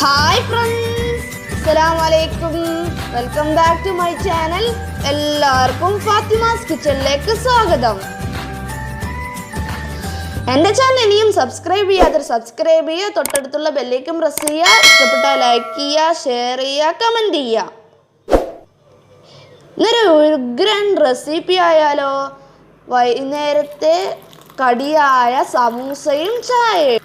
Hi friends അസ്സലാമലൈക്കും welcome back to my channel എല്ലാവർക്കും ഫാത്തിമാസ് കിച്ചണിലേക്ക് സ്വാഗതം. എന്റെ ചാനൽ ഇനിയും സബ്സ്ക്രൈബ് ചെയ്യാതെ സബ്സ്ക്രൈബ് ചെയ്യുക. തൊട്ടടുത്തുള്ള ബെല്ലേക്കും പ്രസ് ചെയ്യുക. ഇഷ്ടപ്പെട്ട ലൈക്ക് ചെയ്യുക ഷെയർ ചെയ്യുക കമന്റ് ചെയ്യുക. ഇന്നൊരു ഉഗ്രൻ റെസിപ്പി ആയാലോ? വൈകുന്നേരത്തെ കടിയായ സമൂസയും ചായയും.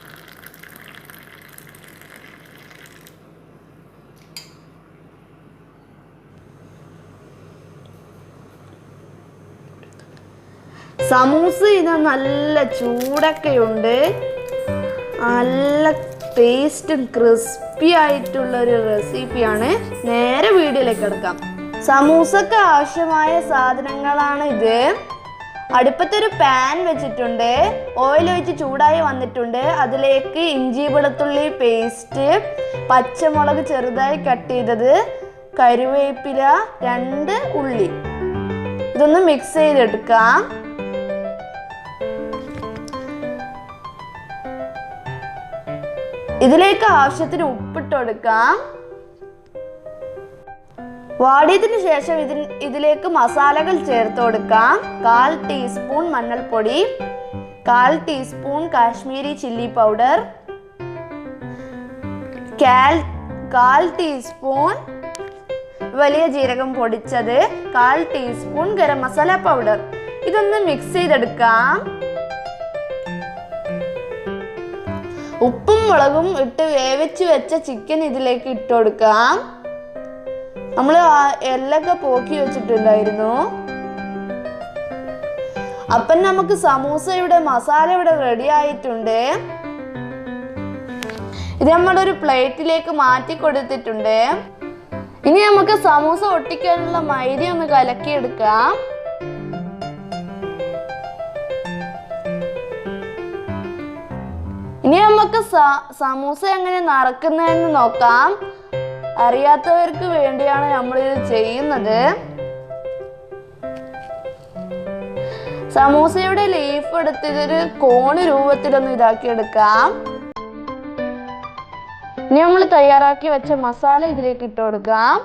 സമൂസ ഇത് നല്ല ചൂടൊക്കെയുണ്ട്. നല്ല ടേസ്റ്റും ക്രിസ്പി ആയിട്ടുള്ള ഒരു റെസിപ്പിയാണ് നേരെ വീഡിയോയിലേക്ക് എടുക്കാം. സമൂസക്ക് ആവശ്യമായ സാധനങ്ങളാണ് ഇത്. അടുപ്പത്തൊരു പാൻ വെച്ചിട്ടുണ്ട്. ഓയിൽ ഒഴിച്ച് ചൂടായി വന്നിട്ടുണ്ട്. അതിലേക്ക് ഇഞ്ചി വെളുത്തുള്ളി പേസ്റ്റ് പച്ചമുളക് ചെറുതായി കട്ട് ചെയ്തത് കരുവേപ്പില രണ്ട് ഉള്ളി. ഇതൊന്ന് മിക്സ് ചെയ്തെടുക്കാം. ഇതിലേക്ക് ആവശ്യത്തിന് ഉപ്പിട്ട് കൊടുക്കാം. വാടിയതിനു ശേഷം ഇതിന് ഇതിലേക്ക് മസാലകൾ ചേർത്ത് കൊടുക്കാം. കാൽ ടീസ്പൂൺ മഞ്ഞൾപ്പൊടി കാൽ ടീസ്പൂൺ കാശ്മീരി ചില്ലി പൗഡർ കാൽ കാൽ ടീസ്പൂൺ വലിയ ജീരകം പൊടിച്ചത് കാൽ ടീസ്പൂൺ ഗരം മസാല പൗഡർ. ഇതൊന്ന് മിക്സ് ചെയ്തെടുക്കാം. ഉപ്പും മുളകും ഇട്ട് വേവിച്ച് വെച്ച ചിക്കൻ ഇതിലേക്ക് ഇട്ട് കൊടുക്കാം. നമ്മൾ എല്ലൊക്കെ പോക്കി വെച്ചിട്ടുണ്ടായിരുന്നു. അപ്പം നമുക്ക് സമൂസയുടെ മസാല ഇവിടെ റെഡി ആയിട്ടുണ്ട്. ഇത് നമ്മളൊരു പ്ലേറ്റിലേക്ക് മാറ്റി കൊടുത്തിട്ടുണ്ട്. ഇനി നമുക്ക് സമൂസ ഒട്ടിക്കാനുള്ള മൈദ ഒന്ന് കലക്കിയെടുക്കാം. നമുക്ക് സമൂസ എങ്ങനെ നറക്കുന്നതെന്ന് നോക്കാം. അറിയാത്തവർക്ക് വേണ്ടിയാണ് നമ്മൾ ഇത് ചെയ്യുന്നത്. സമൂസയുടെ ലീഫ് എടുത്ത് ഇതൊരു കോണ് രൂപത്തിലൊന്ന് ഇതാക്കി എടുക്കാം ഇനി നമ്മൾ തയ്യാറാക്കി വെച്ച മസാല ഇതിലേക്ക് ഇട്ട് കൊടുക്കാം.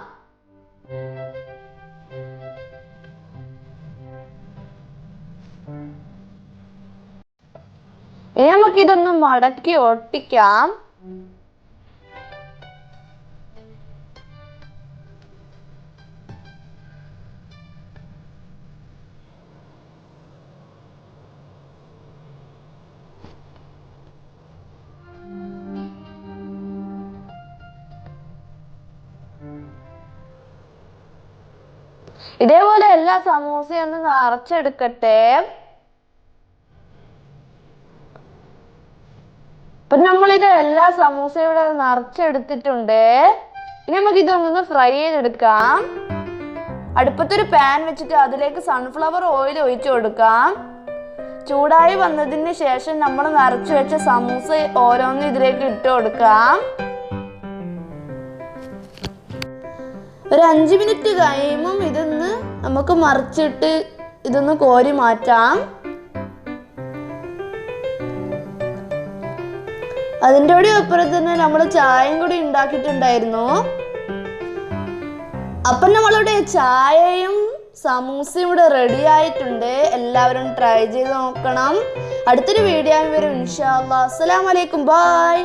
ഇനി നമുക്ക് ഇതൊന്ന് മടക്കി ഒട്ടിക്കാം. ഇതേപോലെ എല്ലാ സമൂസയും ഒന്ന് നിറച്ചെടുക്കട്ടെ. ഇപ്പൊ നമ്മളിത് എല്ലാ സമൂസയും ഇവിടെ നിറച്ചെടുത്തിട്ടുണ്ട്. ഇനി നമുക്ക് ഇതൊന്ന് ഫ്രൈ ചെയ്തെടുക്കാം. അടുപ്പത്തൊരു പാൻ വെച്ചിട്ട് അതിലേക്ക് സൺഫ്ലവർ ഓയിൽ ഒഴിച്ചു കൊടുക്കാം. ചൂടായി വന്നതിന് ശേഷം നമ്മൾ നിറച്ചു വെച്ച സമൂസ ഓരോന്നും ഇതിലേക്ക് ഇട്ട് കൊടുക്കാം. ഒരു അഞ്ച് മിനിറ്റ് കഴിയുമ്പം ഇതൊന്ന് നമുക്ക് മറിച്ചിട്ട് ഇതൊന്ന് കോരി മാറ്റാം. അതിന്റെ കൂടി അപ്പുറത്ത് തന്നെ നമ്മൾ ചായയും കൂടി ഉണ്ടാക്കിയിട്ടുണ്ടായിരുന്നു. അപ്പം നമ്മളുടെ ചായയും സമൂസയും ഇവിടെ റെഡി ആയിട്ടുണ്ട്. എല്ലാവരും ട്രൈ ചെയ്ത് നോക്കണം. അടുത്തൊരു വീഡിയോ വരും ഇൻഷാ അല്ലാ അസ്സലാമലൈക്കും ബായ്